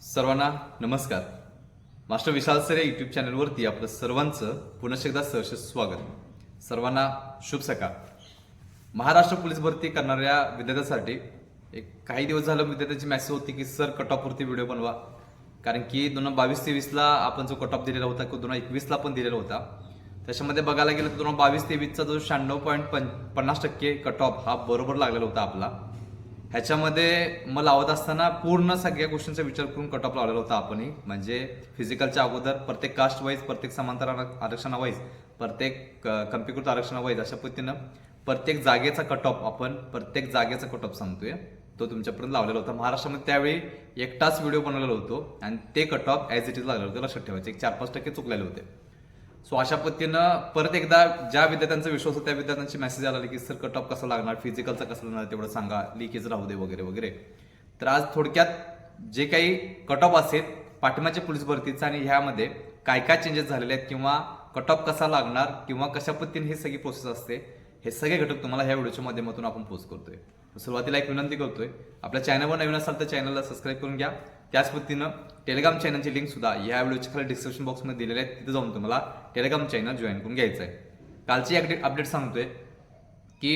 सर्वांना नमस्कार. मास्टर विशाल सरे यूट्यूब चॅनलवरती आपलं सर्वांचं पुन्हा एकदा सहर्ष स्वागत. सर्वांना शुभ सकाळ. महाराष्ट्र पोलीस भरती करणाऱ्या विद्यार्थ्यांसाठी एक काही दिवस झालं विद्यार्थ्याची मॅसेज होती की सर कट ऑफवरती व्हिडिओ बनवा. कारण की दोन हजार बावीस तेवीसला आपण जो कट ऑफ दिलेला होता किंवा दोन हजार एकवीसला पण दिलेला होता त्याच्यामध्ये बघायला गेलं तर दोन हजार बावीस तेवीसचा जो शहाण्णव पॉईंट पन्नास टक्के कट ऑफ हा बरोबर लागलेला होता आपला. ह्याच्यामध्ये मग लावत असताना पूर्ण सगळ्या गोष्टींचा विचार करून कट ऑफ लावलेला होता आपणही. म्हणजे फिजिकलच्या अगोदर प्रत्येक कास्ट वाईज प्रत्येक समांतर आरक्षणावाईज प्रत्येक क- आरक्षणावाईज अशा पद्धतीनं प्रत्येक जागेचा कट ऑफ आपण प्रत्येक जागेचा कट ऑफ सांगतोय. तो तुमच्यापर्यंत लावलेला होता. महाराष्ट्रामध्ये त्यावेळी एकटाच व्हिडिओ बनवलेला होतो आणि ते cut off as it is लागलेलं होतं. लक्षात ठेवायचे. एक चार पाच टक्के चुकलेले होते. सो अशा पद्धतीनं परत एकदा ज्या विद्यार्थ्यांचा विश्वास होता त्या विद्यार्थ्यांची मेसेज आला की सर कट ऑफ कसं लागणार? फिजिकलचा कसं लागणार? तेवढं सांगा. लिकेज राहू दे वगैरे वगैरे. तर आज थोडक्यात जे काही कट ऑफ असेल पाठिंबाच्या पोलीस भरतीचा आणि ह्यामध्ये काय काय चेंजेस झालेले आहेत किंवा कट ऑफ कसा लागणार किंवा कशा पद्धतीने ही सगळी प्रोसेस असते हे सगळे घटक तुम्हाला ह्या व्हिडिओच्या माध्यमातून आपण पोस्ट करतोय. सुरुवातीला एक विनंती करतोय. आपल्या चॅनलवर नवीन असाल तर चॅनलला सबस्क्राईब करून घ्या. त्याच पद्धतीनं टेलिग्राम चॅनलची लिंक सुद्धा या व्हिडिओच्या खाली डिस्क्रिप्शन बॉक्समध्ये दिलेले आहे तिथे जाऊन तुम्हाला टेलिग्राम चॅनल जॉईन करून घ्यायचं आहे कालची अपडेट अपडेट सांगतोय की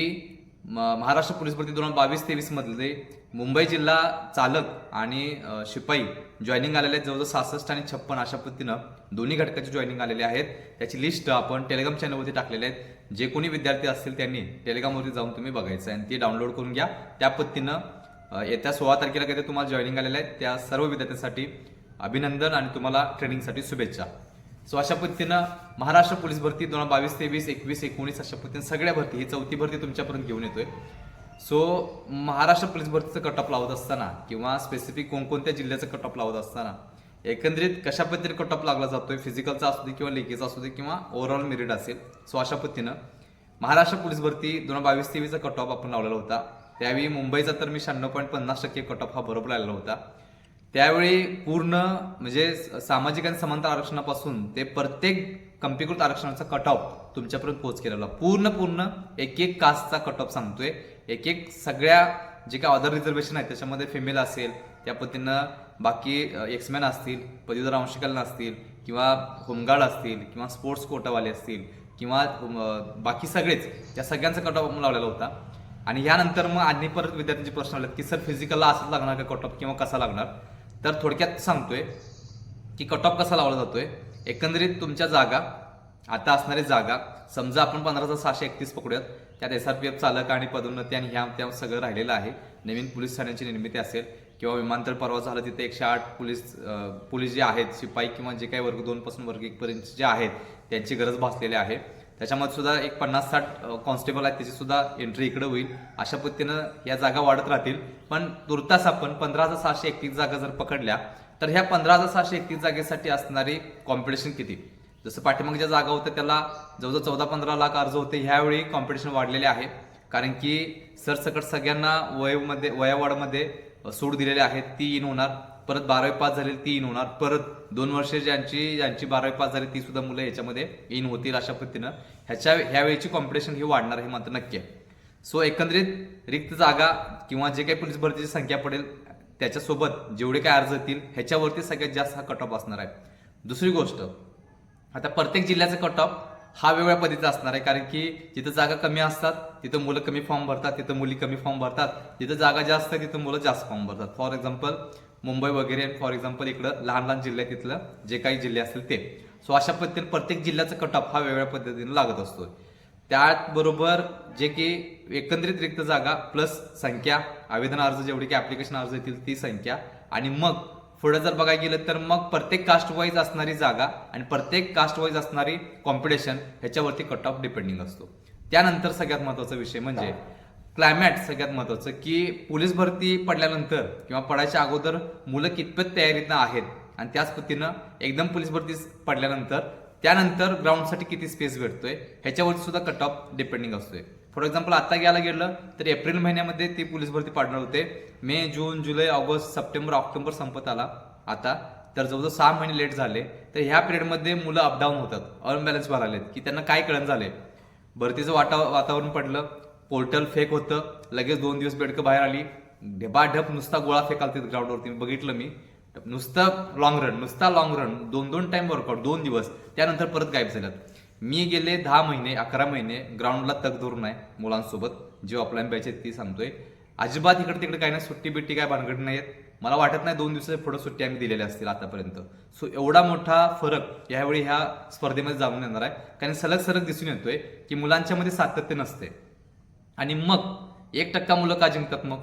म- महाराष्ट्र पोलीस भरती दोन हजार बावीस तेवीसमधले मुंबई जिल्हा चालक आणि शिपाई जॉईनिंग आलेले आहेत. जवळजवळ सहासष्ट आणि छप्पन अशा पद्धतीनं दोन्ही घटकाचे जॉईनिंग आलेले आहेत. त्याची लिस्ट आपण टेलिग्राम चॅनलवरती टाकलेले आहेत. जे कोणी विद्यार्थी असतील त्यांनी टेलिग्रामवरती जाऊन तुम्ही बघायचं आहे आणि ती डाउनलोड करून घ्या. त्या पद्धतीनं येत्या सोळा तारखेला काही तुम्हाला जॉईनिंग आलेलं आहे. त्या सर्व विद्यार्थ्यांसाठी अभिनंदन आणि तुम्हाला ट्रेनिंगसाठी शुभेच्छा. सो अशा पद्धतीनं महाराष्ट्र पोलीस भरती दोन हजार बावीस तेवीस एकवीस एकोणीस अशा पद्धतीनं सगळ्या भरती ही चौथी भरती तुमच्यापर्यंत घेऊन येतोय. सो महाराष्ट्र पोलीस भरतीचं कट ऑफ लावत असताना किंवा स्पेसिफिक कोणकोणत्या जिल्ह्याचं कट ऑफ लावत असताना एकंदरीत कशा पद्धतीने कट ऑफ लागला जातोय फिजिकलचा असू दे किंवा लेखीचा असू दे किंवा ओव्हरऑल मेरिट असेल सो अशा पद्धतीनं महाराष्ट्र पोलीस भरती दोन हजार बावीस तेवीसचा कट ऑफ आपण लावलेला होता. त्यावेळी मुंबईचा तर मी शहाण्णव पॉईंट पन्नास टक्के कट ऑफ हा बरोबर आलेला होता. त्यावेळी पूर्ण म्हणजे सामाजिक आणि समांतर आरक्षणापासून ते प्रत्येक कंपीकृत आरक्षणाचा कट ऑफ तुमच्यापर्यंत पोहोच केलेला. पूर्ण पूर्ण एक एक कास्टचा कट ऑफ सांगतोय. एक एक सगळ्या जे काही अदर रिझर्वेशन आहेत त्याच्यामध्ये फिमेल असेल त्या पद्धतीनं बाकी एक्समॅन असतील पदवीधर अंशकालीन असतील किंवा होमगार्ड असतील किंवा स्पोर्ट्स कोटावाले असतील किंवा बाकी सगळेच त्या सगळ्यांचा कट ऑफ लावलेला होता. आणि यानंतर मग आणि परत विद्यार्थ्यांचे प्रश्न आले की सर फिजिकलला असंच लागणार का? कट ऑफ किंवा कसा लागणार? तर थोडक्यात सांगतोय की कट ऑफ कसा लावला जातोय? एकंदरीत तुमच्या जागा आता असणारी जागा समजा आपण पंधरा हजार सहाशे एकतीस पकडूयात त्यात एस आर पी एफ चालक आणि पदोन्नती आणि ह्या त्या सगळं राहिलेलं आहे. नवीन पोलीस ठाण्यांची निर्मिती असेल किंवा विमानतळ परवा झालं तिथे एकशे आठ पोलीस पोलीस जे आहेत शिपाई किंवा जे काही वर्ग दोनपासून वर्ग एकपर्यंत जे आहेत त्यांची गरज भासलेली आहे. त्याच्यामध्ये सुद्धा एक पन्नास साठ कॉन्स्टेबल आहेत त्याची सुद्धा एंट्री इकडे होईल. अशा पद्धतीनं या जागा वाढत राहतील. पण तुर्तास आपण पंधरा हजार सहाशे एकतीस जागा जर पकडल्या तर ह्या पंधरा हजार सहाशे एकतीस जागेसाठी असणारी कॉम्पिटिशन किती? जसं पाठीमागे ज्या जागा होत्या त्याला जवळजवळ चौदा पंधरा लाख अर्ज होते. ह्यावेळी कॉम्पिटिशन वाढलेले आहे. कारण की सरसकट सगळ्यांना वयोमध्ये वयावाढमध्ये सूट दिलेले आहेत. ती इन होणार. परत बारावी पास झालेली ती इन होणार. परत दोन वर्ष ज्यांची ज्यांची बारावी पास झाली ती सुद्धा मुलं याच्यामध्ये इन होतील अशा पद्धतीनं. ह्याच्या ह्यावेळीची कॉम्पिटिशन ही वाढणार हे मात्र नक्की आहे. सो एकंदरीत रिक्त जागा किंवा जे काही पोलीस भरतीची संख्या पडेल त्याच्यासोबत जेवढे काय अर्ज येतील ह्याच्यावरती सगळ्यात जास्त हा कट ऑफ असणार आहे. दुसरी गोष्ट आता प्रत्येक जिल्ह्याचा कट ऑफ हा वेगळ्या पद्धतीचा असणार आहे. कारण की जिथं जागा कमी असतात तिथं मुलं कमी फॉर्म भरतात तिथं मुली कमी फॉर्म भरतात. जिथं जागा जास्त आहे तिथं मुलं जास्त फॉर्म भरतात. फॉर एक्झाम्पल मुंबई वगैरे फॉर एक्झाम्पल इकडं लहान लहान जिल्ह्यात तिथलं जे काही जिल्हे असतील ते. सो अशा पद्धतीने प्रत्येक जिल्ह्याचा कट ऑफ हा वेगळ्या पद्धतीने लागत असतो त्याचबरोबर जे की एकंदरीत रिक्त जागा प्लस संख्या आवेदन अर्ज जेवढे की ॲप्लिकेशन अर्ज येतील ती संख्या. आणि मग पुढे जर बघायला गेलं तर मग प्रत्येक कास्ट वाईज असणारी जागा आणि प्रत्येक कास्ट वाईज असणारी कॉम्पिटिशन ह्याच्यावरती कट ऑफ डिपेंडिंग असतो. त्यानंतर सगळ्यात महत्त्वाचा विषय म्हणजे क्लायमॅट सगळ्यात महत्त्वाचं की पोलीस भरती पडल्यानंतर किंवा पडायच्या अगोदर मुलं कितपत तयारीतनं आहेत आणि त्याच पद्धतीनं एकदम पोलीस भरती पडल्यानंतर त्यानंतर ग्राउंडसाठी किती स्पेस भेटतोय ह्याच्यावरती सुद्धा कट ऑफ डिपेंडिंग असतोय. फॉर एक्झाम्पल आता घ्यायला गेलं तर एप्रिल महिन्यामध्ये ती पोलीस भरती पाडणार होते. May June July August September October संपत आला. आता तर जवळजवळ सहा महिने लेट झाले. तर ह्या पिरियडमध्ये मुलं अपडाऊन होतात अनबॅलन्स व्हायला की त्यांना काय कळण झाले भरतीचं वाटा वातावरण पडलं पोर्टल फेक होतं. लगेच दोन दिवस बेडकं बाहेर आली. ढेबाढप नुसता गोळा फेक आलते ग्राउंडवरती बघितलं मी. नुसतं लॉंग रन नुसता लॉंग रन दोन दोन टाइम वर्कआउट दोन दिवस. त्यानंतर परत गायब झाल्यात. मी गेले दहा महिने अकरा महिने ग्राउंडला तग धरून आहे मुलांसोबत. जे ऑफलाईन बॅच आहेत ती सांगतोय. अजिबात इकडे तिकडे काही नाही. सुट्टी बिट्टी काय भानगड नाहीत मला वाटत नाही दोन दिवसाच्या पुढे सुट्टी आम्ही दिलेल्या असतील आतापर्यंत. सो एवढा मोठा फरक यावेळी ह्या स्पर्धेमध्ये जाऊन येणार आहे. कारण सलग सलग दिसून येतोय की मुलांच्या मध्ये सातत्य नसते आणि मग एक टक्का मुलं का जिंकतात मग?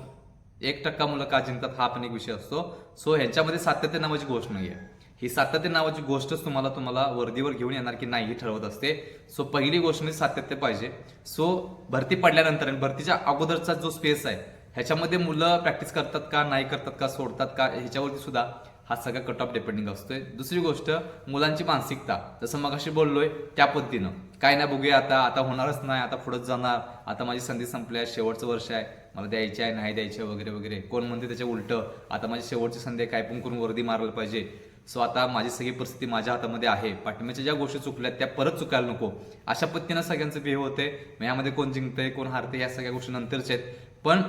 एक टक्का मुलं का जिंकतात? हा पण एक विषय असतो. सो ह्याच्यामध्ये सातत्य नावाची गोष्ट नाहीये. ही सातत्य नावाची गोष्टच तुम्हाला तुम्हाला वर्दीवर घेऊन येणार की नाही ही ठरवत असते. सो पहिली गोष्ट म्हणजे सातत्य पाहिजे. सो भरती पडल्यानंतर आणि भरतीच्या अगोदरचा जो स्पेस आहे ह्याच्यामध्ये मुलं प्रॅक्टिस करतात का नाही करतात का सोडतात का ह्याच्यावरती सुद्धा हा सगळा कट ऑफ डिपेंडिंग असतोय. दुसरी गोष्ट मुलांची मानसिकता. जसं मग अशी बोललोय त्या पद्धतीनं. काय नाही बघूया आता आता होणारच नाही आता पुढे जाणार. आता माझी संधी संपल्या शेवटचं वर्ष आहे. मला द्यायची आहे नाही द्यायची आहे वगैरे वगैरे. कोण म्हणते त्याच्या उलटं? आता माझी शेवटची संधी काय पण करून वर्दी मारायला पाहिजे. सो आता माझी सगळी परिस्थिती माझ्या हातामध्ये आहे. पाठिंब्याच्या ज्या गोष्टी चुकल्या त्या परत चुकायला नको. अशा पद्धतीनं सगळ्यांचं बिहेव होते मग यामध्ये कोण जिंकतंय कोण हारते या सगळ्या गोष्टी नंतरच्या आहेत. पण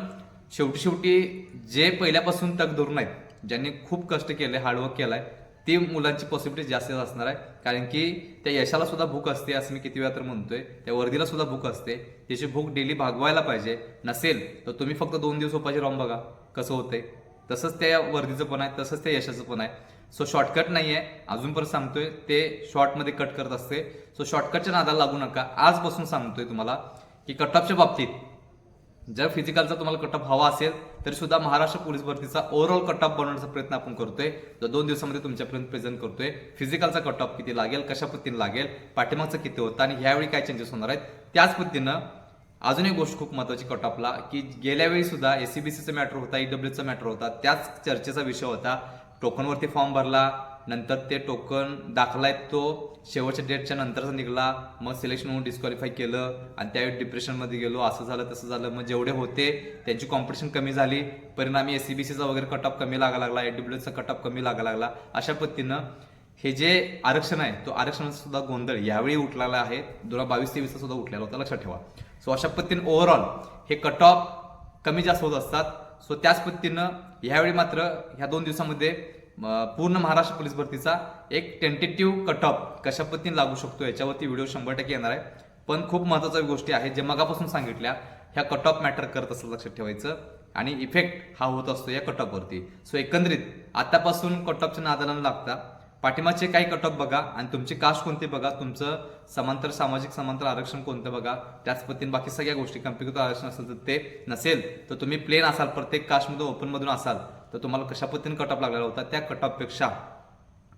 शेवटी शेवटी जे पहिल्यापासून तग धरून आहेत ज्यांनी खूप कष्ट केले हार्डवर्क केलाय ती मुलांची पॉसिबिलिटी जास्त असणार आहे. कारण की त्या यशाला सुद्धा भूक असते असं मी किती वेळा तर म्हणतोय. त्या वर्दीला सुद्धा भूक असते. त्याची भूक डेली भागवायला पाहिजे. नसेल तर तुम्ही फक्त दोन दिवस उपाशी राहून बघा कसं होतंय. तसंच त्या वर्दीचं पण आहे तसंच त्या यशाचं पण आहे. सो शॉर्टकट नाहीये. अजून परत सांगतोय ते शॉर्टमध्ये कट करत असते. सो शॉर्टकटच्या नादाला लागू नका. आजपासून सांगतोय तुम्हाला की कटऑफच्या बाबतीत जर फिजिकलचा तुम्हाला कटअप हवा असेल तरी सुद्धा महाराष्ट्र पोलीस भरतीचा ओव्हरऑल कटअप बनवण्याचा प्रयत्न आपण करतोय. जो दोन दिवसामध्ये तुमच्यापर्यंत प्रेझेंट करतोय. फिजिकलचा कटअप किती लागेल कशा पद्धतीने लागेल पाठीमागचं किती होतं आणि ह्यावेळी काय चेंजेस होणार आहेत त्याच पद्धतीनं अजून एक गोष्ट खूप महत्वाची कटअपला की गेल्या वेळी सुद्धा एसीबीसीचा मॅटर होता ईडब्ल्यूचा मॅटर होता त्याच चर्चेचा विषय होता. टोकनवरती फॉर्म भरला नंतर ते टोकन दाखला आहेत तो शेवटच्या डेटच्या नंतरचा निघाला. मग सिलेक्शन होऊन डिस्क्वालिफाय केलं. आणि त्यावेळी डिप्रेशनमध्ये गेलो. असं झालं तसं झालं. मग जेवढे होते त्यांची कॉम्पिटिशन कमी झाली. परिणामी ए सी बी सीचा वगैरे कटअप कमी लागा लागला. एडब्ल्यूचा कटअप कमी लागा लागला. अशा पद्धतीनं हे जे आरक्षण आहे तो आरक्षणाचा सुद्धा गोंधळ यावेळी उठलेला आहे. दोन हजार बावीस तेवीसचा सुद्धा उठलेला होता. लक्षात ठेवा. सो अशा पद्धतीनं ओव्हरऑल हे कट ऑफ कमी जास्त होत असतात. सो त्याच पद्धतीनं ह्यावेळी मात्र ह्या दोन दिवसामध्ये पूर्ण महाराष्ट्र पोलीस भरतीचा एक टेंटेटिव्ह कट ऑफ कशा पद्धतीने लागू शकतो याच्यावरती व्हिडिओ शंभर टक्के येणार आहे. पण खूप महत्त्वाच्या गोष्टी आहेत जे मगापासून सांगितल्या ह्या कट ऑफ मॅटर करत असं लक्षात ठेवायचं. आणि इफेक्ट हा होत असतो या कट ऑफवरती सो एकंदरीत आतापासून कट ऑफच्या नादाला न लागता पाठिंबाचे काही कट ऑफ बघा आणि तुमची कास्ट कोणते बघा. तुमचं समांतर सामाजिक समांतर आरक्षण कोणतं बघा. त्याच पद्धतीने बाकी सगळ्या गोष्टी कम्प्युटर आरक्षण असेल तर ते नसेल तर तुम्ही प्लेन असाल प्रत्येक कास्टमधून ओपनमधून असाल. तर तुम्हाला कशा पद्धतीने कट ऑफ लागलेला होता? त्या कट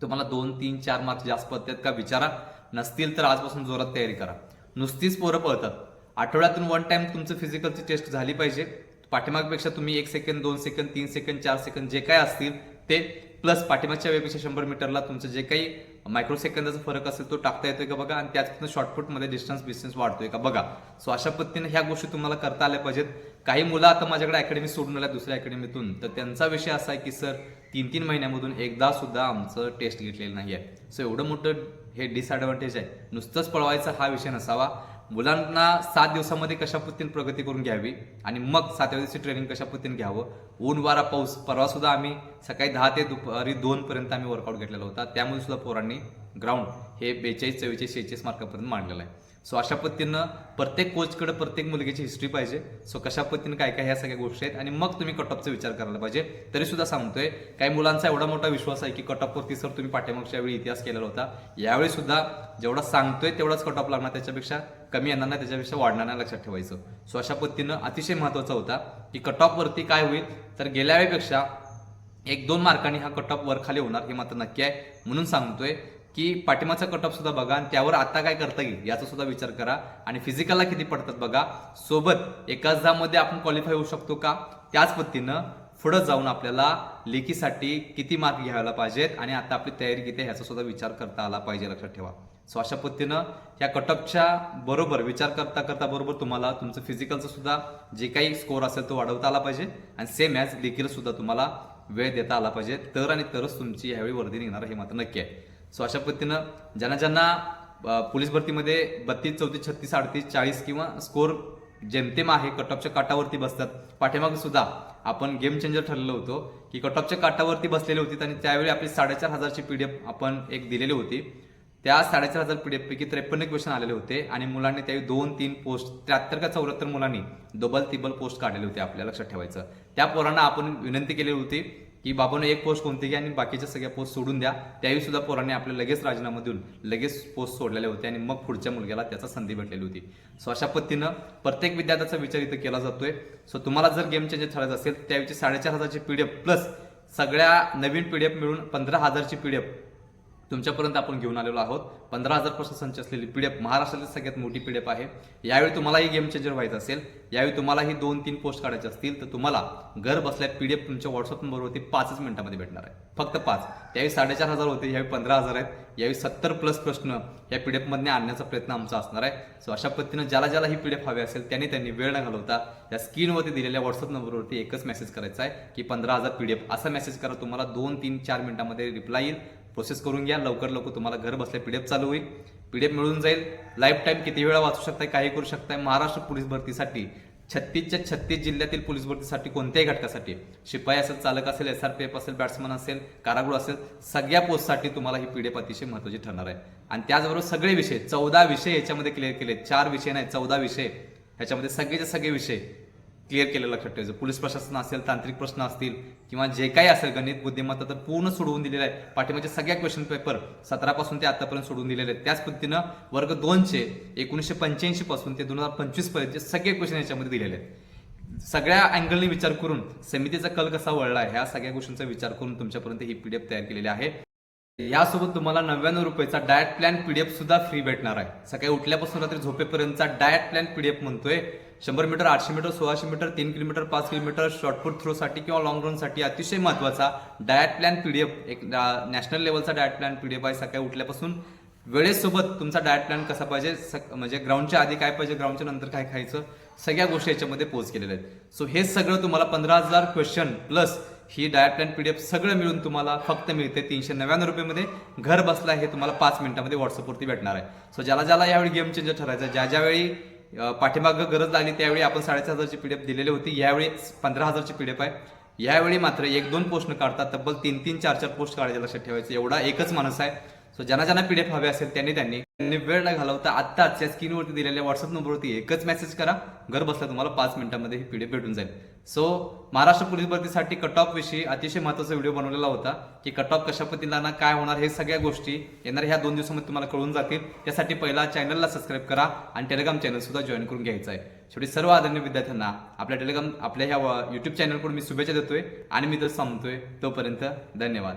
तुम्हाला दोन तीन चार मार्क्स जास्त पडतात का विचारा. नसतील तर आजपासून जोरात तयारी करा. नुसतीच पोरं पळतात. आठवड्यातून वन टाइम तुमचं फिजिकलची टेस्ट झाली पाहिजे. पाठीमागपेक्षा तुम्ही एक सेकंद दोन सेकंद तीन सेकंद चार सेकंद जे काय असतील ते प्लस पाठीमागच्या वेळेपेक्षा शंभर मीटरला तुमचं जे काही मायक्रोसेकंदाचा फरक असेल तो टाकता येतोय का बघा? आणि त्याच शॉर्टपुटमध्ये डिस्टन्स बिस्टन्स वाढतोय का बघा? सो अशा पद्धतीने ह्या गोष्टी तुम्हाला करता आल्या पाहिजेत. काही मुलं आता माझ्याकडे अकॅडमी सोडून आल्या दुसऱ्या अकॅडमीतून तर त्यांचा विषय असा आहे की सर तीन तीन महिन्यामधून एकदा सुद्धा आमचं टेस्ट घेतलेलं नाही आहे सो एवढं मोठं हे डिसएडव्हान्टेज आहे. नुसतंच पळवायचा हा विषय नसावा. मुलांना सात दिवसामध्ये कशा पद्धतीने प्रगती करून घ्यावी आणि मग सातव्या दिवशी ट्रेनिंग कशा पद्धतीने घ्यावं? ऊन वारा पाऊस परवा सुद्धा आम्ही सकाळी दहा ते दुपारी दोन पर्यंत आम्ही वर्कआउट घेतलेला होता. त्यामुळे सुद्धा पोरांनी ग्राउंड हे बेचाळीस चव्वेचाळीस शेहेचाळीस मार्कापर्यंत मांडलेलं आहे. सो अशा पद्धतीनं प्रत्येक कोचकडे प्रत्येक मुलगीची हिस्ट्री पाहिजे. सो कशा पद्धतीने काय काय ह्या सगळ्या गोष्टी आहेत आणि मग तुम्ही कटॉपचा विचार करायला पाहिजे. तरी सुद्धा सांगतोय काही मुलांचा एवढा मोठा विश्वास आहे की कटॉपवरती सर तुम्ही पाठ्यामागच्या वेळी इतिहास केलेला होता. यावेळी सुद्धा जेवढा सांगतोय तेवढाच कटॉप लागणार त्याच्यापेक्षा कमी येणार नाही त्याच्यापेक्षा वाढणार नाही लक्षात ठेवायचं. सो अशा पद्धतीनं अतिशय महत्त्वाचा होता की कटऑफवरती काय होईल? तर गेल्या वेळेपेक्षा एक दोन मार्कांनी हा कटऑफ वर खाली होणार हे मात्र नक्की आहे. म्हणून सांगतोय की पाठिंबाचा कटऑफ सुद्धा बघा आणि त्यावर आता काय करता येईल याचा सुद्धा विचार करा. आणि फिजिकलला किती पडतात बघा? सोबत एकाच दहामध्ये आपण क्वालिफाय होऊ शकतो का? त्याच पद्धतीनं पुढं जाऊन आपल्याला लेखीसाठी किती मार्क घ्यायला पाहिजेत आणि आता आपली तयारी किती आहे ह्याचा सुद्धा विचार करता आला पाहिजे लक्षात ठेवा. सो अशा पद्धतीनं ह्या कटअपच्या बरोबर विचार करता करता बरोबर तुम्हाला तुमचं फिजिकलचं सुद्धा जे काही स्कोअर असेल तो वाढवता आला पाहिजे. आणि सेम ॲज लेखीला सुद्धा तुम्हाला वेळ देता आला पाहिजे. तर आणि तरच तुमची यावेळी वर्दी निघणार हे मात्र नक्की आहे. सो अशा पद्धतीनं ज्यांना ज्यांना पोलीस भरतीमध्ये बत्तीस चौतीस छत्तीस अडतीस चाळीस किंवा स्कोर जेमतेम आहे कट काटावरती बसतात. पाठीमागे सुद्धा आपण गेम चेंजर ठरलेलो होतो की कटॉपच्या काटावरती बसलेले होती आणि त्यावेळी आपली साडेचार हजारची पी डी एफ आपण एक दिलेली होती. त्या साडेचार हजार पीडीएफ पैकी त्रेपन्न क्वेश्चन आलेले होते. आणि मुलांनी त्यावेळी दोन तीन पोस्ट त्र्याहत्तर का चौऱ्याहत्तर मुलांनी डबल तिबल पोस्ट काढलेले होते आपल्या लक्षात ठेवायचं. त्या पोरांना आपण विनंती केली होती की बाबांनो एक पोस्ट कोणती घ्या आणि बाकीच्या सगळ्या पोस्ट सोडून द्या. त्यावेळी सुद्धा पोरांनी आपल्या लगेच राजीनामा देऊन लगेच पोस्ट सोडलेले होते आणि मग पुढच्या मुलग्याला त्याचा संधी भेटलेली होती. सो अशा पद्धतीनं प्रत्येक विद्यार्थ्याचा विचार इथं केला जातोय. सो तुम्हाला जर गेम चेंजर ठरायचं असेल त्यावेळी साडेचार हजारची पीडीएफ प्लस सगळ्या नवीन पीडीएफ मिळून पंधरा हजारची पीडीएफ तुमच्यापर्यंत आपण घेऊन आलेलो आहोत. पंधरा हजार प्रश्न संच असलेली पीडीएफ महाराष्ट्रातील सगळ्यात मोठी पीडीएफ आहे. यावेळी तुम्हालाही गेम चेंजर व्हायचं असेल. यावेळी तुम्हालाही दोन तीन पोस्ट काढायचे असतील तर तुम्हाला घर बसल्या पीडीएफ तुमच्या व्हॉट्सअप नंबरवरती पाचच मिनिटामध्ये भेटणार आहे. फक्त पाच. त्यावेळी साडेचार हजार होते यावेळी पंधरा हजार आहेत. यावेळी सत्तर प्लस प्रश्न या पीडीएफ मधने आणण्याचा प्रयत्न आमचा असणार आहे. सो अशा पद्धतीनं ज्याला ज्याला ही पीडीएफ हवी असेल त्यांनी त्यांनी वेळ न घालवता या स्क्रीनवरती दिलेल्या व्हॉट्सअप नंबरवरती एकच मेसेज करायचा आहे की पंधरा हजार पीडीएफ. असा मेसेज करा तुम्हाला दोन तीन चार मिनिटांमध्ये रिप्लाय येईल. प्रोसेस करून घ्या. लवकर लवकर तुम्हाला घर बसल्या पीडीएफ चालू होईल. पीडीएफ मिळून जाईल. लाईफ टाईम किती वेळा वाचू शकताय काही करू शकताय? महाराष्ट्र पोलीस भरतीसाठी छत्तीसच्या छत्तीस जिल्ह्यातील पोलीस भरतीसाठी कोणत्याही घटकासाठी? शिपाई असेल चालक असेल एस आर पी एफ असेल बॅट्समन असेल कारागृह असेल सगळ्या पोस्टसाठी तुम्हाला ही पीडीएफ अतिशय महत्वाची ठरणार आहे. आणि त्याचबरोबर सगळे विषय चौदा विषय याच्यामध्ये क्लिअर केले चार विषय नाही चौदा विषय. ह्याच्यामध्ये सगळेचे सगळे विषय क्लिअर केलं लक्षात ठेवायचं. पोलीस प्रशासन असेल तांत्रिक प्रश्न असतील किंवा जे काही असेल गणित बुद्धिमत्ता तर पूर्ण सोडवून दिलेलं आहे. पाठीमागचे सगळ्या क्वेश्चन पेपर सतरापासून ते आतापर्यंत सोडून दिलेले आहेत. त्याच पद्धतीनं वर्ग दोनचे एकोणीसशे पंच्याऐंशी पासून ते दोन हजार पंचवीस पर्यंतचे सगळे क्वेश्चन याच्यामध्ये दिलेले आहेत. सगळ्या अँगलने विचार करून समितीचा कल कसा वळला आहे ह्या सगळ्या गोष्टींचा विचार करून तुमच्यापर्यंत ही पीडीएफ तयार केलेली आहे. यासोबत तुम्हाला नव्याण्णव रुपयाचा डायट प्लॅन पीडीएफ सुद्धा फ्री भेटणार आहे. सकाळी उठल्यापासून रात्री झोपेपर्यंतचा डायट प्लॅन पीडीएफ म्हणतोय. शंभर मीटर आठशे मीटर सोळाशे मीटर तीन किलोमीटर पाच किलोमीटर शॉर्टपुट थ्रोसाठी किंवा लॉंग रनसाठी अतिशय महत्त्वाचा डायट प्लॅन पीडीएफ एक नॅशनल लेवलचा डायट प्लॅन पीडीएफ आहे. सकाळी उठल्यापासून वेळेसोबत तुमचा डायट प्लॅन कसा पाहिजे सक- म्हणजे ग्राउंडच्या आधी काय पाहिजे ग्राउंडच्या नंतर काय खायचं सगळ्या गोष्टी याच्यामध्ये पोच केलेल्या आहेत. सो हे सगळं तुम्हाला पंधरा हजार क्वेश्चन प्लस ही डायट प्लॅन एफ सगळं मिळून तुम्हाला फक्त मिळते तीनशे नव्याण्णव रुपयेमध्ये. घर बसला हे तुम्हाला पाच मिनिटामध्ये व्हॉट्सअपवरती भेटणार आहे. सो ज्याला ज्याला यावेळी गेम चेंजर ठरायचं ज्या ज्यावेळी पाठीमागं गरज लागली त्यावेळी आपण साडेचार हजारची पी डी एफ दिलेली होती. यावेळी पंधरा हजारची पी डी एफ आहे. यावेळी मात्र एक दोन पोस्ट काढतात तब्बल तीन तीन चार चार पोस्ट काढायचे लक्षात ठेवायचं. एवढा एकच माणूस आहे. सो ज्यांना ज्यांना पीडीएफ हवे असेल त्यांनी त्यांनी. त्यांनी वेळ न घालवता आत्ताच या स्क्रीनवरती दिलेल्या व्हॉट्सअप नंबरवरती एकच मेसेज करा. घर बसला तुम्हाला पाच मिनिटांमध्ये ही पीडीएफ भेटून जाईल. सो महाराष्ट्र पोलीस भरतीसाठी कट ऑफ विषयी अतिशय महत्त्वाचा व्हिडिओ बनवलेला होता की कट ऑफ कशा पद्धतीनं काय होणार हे सगळ्या गोष्टी येणाऱ्या ह्या दोन दिवसामध्ये तुम्हाला कळून जातील. त्यासाठी पहिला चॅनलला सबस्क्राईब करा आणि टेलिग्राम चॅनल सुद्धा जॉईन करून घ्यायचं आहे. शेवटी सर्व आदरणीय विद्यार्थ्यांना आपल्या टेलिग्राम आपल्या ह्या युट्यूब चॅनलकडून मी शुभेच्छा देतोय आणि मी तर सांगतोय तोपर्यंत धन्यवाद.